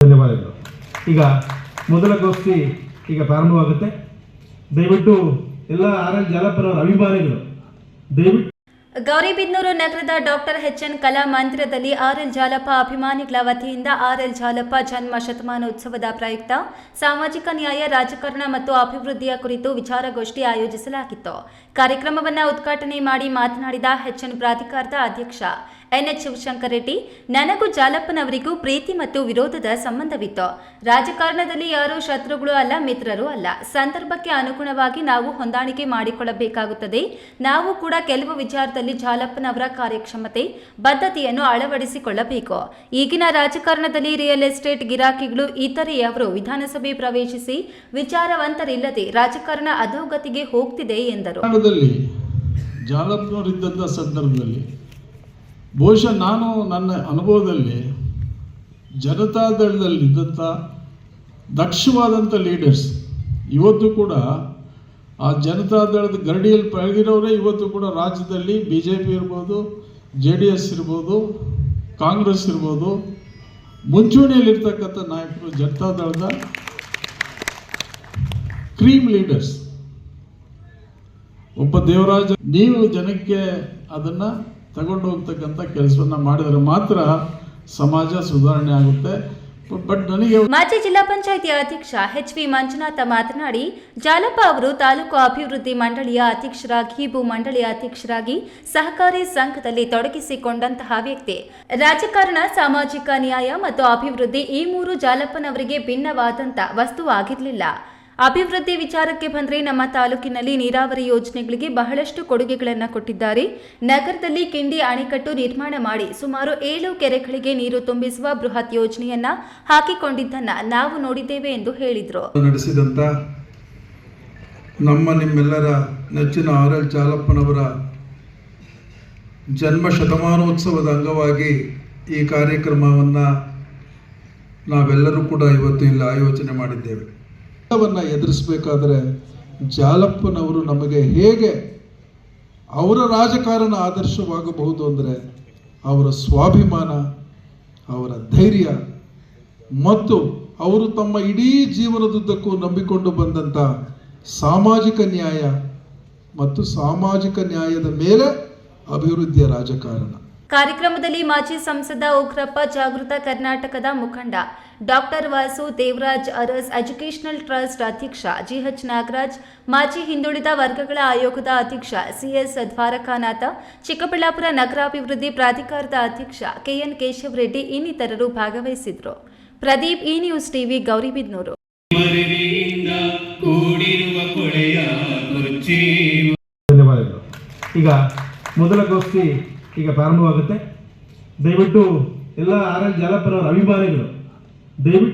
ಧನ್ಯವಾದಗಳು. ಈಗ ಮೊದಲ ಗೋಷ್ಠಿ ಈಗ ಪ್ರಾರಂಭವಾಗುತ್ತೆ. ದಯವಿಟ್ಟು ಎಲ್ಲ ಆರ್ ಎಲ್ ಅಭಿಮಾನಿಗಳು ದಯವಿಟ್ಟು ಗೌರಿಬಿದನೂರು ನಗರದ ಡಾಕ್ಟರ್ ಎಚ್ ಎನ್ ಕಲಾ ಮಂದಿರದಲ್ಲಿ ಆರ್ಎಲ್ ಜಾಲಪ್ಪ ಅಭಿಮಾನಿಗಳ ವತಿಯಿಂದ ಆರ್ಎಲ್ ಜಾಲಪ್ಪ ಜನ್ಮ ಶತಮಾನೋತ್ಸವದ ಪ್ರಯುಕ್ತ ಸಾಮಾಜಿಕ ನ್ಯಾಯ, ರಾಜಕಾರಣ ಮತ್ತು ಅಭಿವೃದ್ಧಿಯ ಕುರಿತು ವಿಚಾರಗೋಷ್ಠಿ ಆಯೋಜಿಸಲಾಗಿತ್ತು. ಕಾರ್ಯಕ್ರಮವನ್ನು ಉದ್ಘಾಟನೆ ಮಾಡಿ ಮಾತನಾಡಿದ ಎಚ್ ಎನ್ ಪ್ರಾಧಿಕಾರದ ಅಧ್ಯಕ್ಷ ಎನ್ಎಚ್ ಶಿವಶಂಕರ್ ರೆಡ್ಡಿ, ನನಗೂ ಜಾಲಪ್ಪನವರಿಗೂ ಪ್ರೀತಿ ಮತ್ತು ವಿರೋಧದ ಸಂಬಂಧವಿತ್ತು. ರಾಜಕಾರಣದಲ್ಲಿ ಯಾರೂ ಶತ್ರುಗಳು ಅಲ್ಲ, ಮಿತ್ರರು ಅಲ್ಲ. ಸಂದರ್ಭಕ್ಕೆ ಅನುಗುಣವಾಗಿ ನಾವು ಹೊಂದಾಣಿಕೆ ಮಾಡಿಕೊಳ್ಳಬೇಕಾಗುತ್ತದೆ. ನಾವು ಕೂಡ ಕೆಲವು ವಿಚಾರದಲ್ಲಿ ಜಾಲಪ್ಪನವರ ಕಾರ್ಯಕ್ಷಮತೆ, ಬದ್ಧತೆಯನ್ನು ಅಳವಡಿಸಿಕೊಳ್ಳಬೇಕು. ಈಗಿನ ರಾಜಕಾರಣದಲ್ಲಿ ರಿಯಲ್ ಎಸ್ಟೇಟ್ ಗಿರಾಕಿಗಳು ಇತರೆಯವರು ವಿಧಾನಸಭೆ ಪ್ರವೇಶಿಸಿ ವಿಚಾರವಂತರಿಲ್ಲದೆ ರಾಜಕಾರಣ ಅಧೋಗತಿಗೆ ಹೋಗ್ತಿದೆ ಎಂದರು. ಜಾಲಪ್ಪನವರಿದ್ದಂಥ ಸಂದರ್ಭದಲ್ಲಿ ಬಹುಶಃ ನಾನು ನನ್ನ ಅನುಭವದಲ್ಲಿ ಜನತಾದಳದಲ್ಲಿದ್ದಂಥ ದಕ್ಷವಾದಂಥ ಲೀಡರ್ಸ್ ಇವತ್ತು ಕೂಡ ಆ ಜನತಾದಳದ ಗರಡಿಯಲ್ಲಿ ಪಳಗಿರೋರೇ ಇವತ್ತು ಕೂಡ ರಾಜ್ಯದಲ್ಲಿ ಬಿ ಜೆ ಪಿ ಇರ್ಬೋದು ಜೆ ಡಿ ಎಸ್ ಇರ್ಬೋದು, ಕಾಂಗ್ರೆಸ್ ಇರ್ಬೋದು, ಮುಂಚೂಣಿಯಲ್ಲಿರ್ತಕ್ಕಂಥ ನಾಯಕರು ಜನತಾದಳದ ಕ್ರೀಮ್ ಲೀಡರ್ಸ್ ಒಬ್ಬ ದೇವರಾಜ, ನೀವು ಜನಕ್ಕೆ ಅದನ್ನು ತಗೊಂಡು ಹೋಗ್ತಕ್ಕಂಥ ಕೆಲಸವನ್ನು ಮಾಡಿದರೆ ಮಾತ್ರ ಸಮಾಜ ಸುಧಾರಣೆ ಆಗುತ್ತೆ. ಮಾಜಿ ಜಿಲ್ಲಾ ಪಂಚಾಯಿತಿ ಅಧ್ಯಕ್ಷ ಎಚ್ ವಿ ಮಂಜುನಾಥ ಮಾತನಾಡಿ, ಜಾಲಪ್ಪ ಅವರು ತಾಲೂಕು ಅಭಿವೃದ್ಧಿ ಮಂಡಳಿಯ ಅಧ್ಯಕ್ಷರಾಗಿ, ಭೂ ಮಂಡಳಿಯ ಅಧ್ಯಕ್ಷರಾಗಿ ಸಹಕಾರಿ ಸಂಘದಲ್ಲಿ ತೊಡಗಿಸಿಕೊಂಡಂತಹ ವ್ಯಕ್ತಿ. ರಾಜಕಾರಣ, ಸಾಮಾಜಿಕ ನ್ಯಾಯ ಮತ್ತು ಅಭಿವೃದ್ಧಿ ಈ ಮೂರು ಜಾಲಪ್ಪನವರಿಗೆ ಭಿನ್ನವಾದಂಥ ವಸ್ತುವಾಗಿರಲಿಲ್ಲ. ಅಭಿವೃದ್ಧಿ ವಿಚಾರಕ್ಕೆ ಬಂದರೆ ನಮ್ಮ ತಾಲೂಕಿನಲ್ಲಿ ನೀರಾವರಿ ಯೋಜನೆಗಳಿಗೆ ಬಹಳಷ್ಟು ಕೊಡುಗೆಗಳನ್ನು ಕೊಟ್ಟಿದ್ದಾರೆ. ನಗರದಲ್ಲಿ ಕಿಂಡಿ ಅಣೆಕಟ್ಟು ನಿರ್ಮಾಣ ಮಾಡಿ ಸುಮಾರು ಏಳು ಕೆರೆಗಳಿಗೆ ನೀರು ತುಂಬಿಸುವ ಬೃಹತ್ ಯೋಜನೆಯನ್ನ ಹಾಕಿಕೊಂಡಿದ್ದನ್ನ ನಾವು ನೋಡಿದ್ದೇವೆ ಎಂದು ಹೇಳಿದರು. ನಡೆಸಿದಂತ ನಮ್ಮ ನಿಮ್ಮೆಲ್ಲರ ನೆಚ್ಚಿನ ಆರ್ ಎಲ್ ಚಾಲಪ್ಪನವರ ಜನ್ಮ ಶತಮಾನೋತ್ಸವದ ಅಂಗವಾಗಿ ಈ ಕಾರ್ಯಕ್ರಮವನ್ನು ನಾವೆಲ್ಲರೂ ಕೂಡ ಇವತ್ತು ಇಲ್ಲಿ ಆಯೋಜನೆ ಮಾಡಿದ್ದೇವೆ. ಎಲ್ಲವನ್ನ ಎದುರಿಸಬೇಕಾದ್ರೆ ಜಾಲಪ್ಪನವರು ನಮಗೆ ಹೇಗೆ ಅವರ ರಾಜಕಾರಣ ಆದರ್ಶವಾಗಬಹುದು ಅಂದರೆ ಅವರ ಸ್ವಾಭಿಮಾನ, ಅವರ ಧೈರ್ಯ ಮತ್ತು ಅವರು ತಮ್ಮ ಇಡೀ ಜೀವನದುದ್ದಕ್ಕೂ ನಂಬಿಕೊಂಡು ಬಂದಂಥ ಸಾಮಾಜಿಕ ನ್ಯಾಯ ಮತ್ತು ಸಾಮಾಜಿಕ ನ್ಯಾಯದ ಮೇಲೆ ಅಭಿವೃದ್ಧಿಯ ರಾಜಕಾರಣ. ಕಾರ್ಯಕ್ರಮದಲ್ಲಿ ಮಾಜಿ ಸಂಸದ ಉಗ್ರಪ್ಪ ಜಾಗೃತ ಕರ್ನಾಟಕದ ಮುಖಂಡ doctor Vasu Devaraj Urs educational trust ಅಧ್ಯಕ್ಷ ಜಿಎಚ್ ನಾಗರಾಜ್ ಮಾಜಿ ಹಿಂದುಳಿದ ವರ್ಗಗಳ ಆಯೋಗದ ಅಧ್ಯಕ್ಷ ಸಿಎಸ್ ದ್ವಾರಕಾನಾಥ ಚಿಕ್ಕಬಳ್ಳಾಪುರ ನಗರಾಭಿವೃದ್ಧಿ ಪ್ರಾಧಿಕಾರದ ಅಧ್ಯಕ್ಷ ಕೆಎನ್ ಕೇಶವರೆಡ್ಡಿ ಇನ್ನಿತರರು ಭಾಗವಹಿಸಿದರು Pradeep E news TV Gauribidanur ಈಗ ಮೊದಲ ಗೋಷ್ಠಿ ಈಗ ಪ್ರಾರಂಭವಾಗುತ್ತೆ. ದಯವಿಟ್ಟು ಎಲ್ಲ ಆರ್ ಎಲ್ ಜಾಲಪ್ಪನವರ ಅಭಿಮಾನಿಗಳು ದಯವಿಟ್ಟು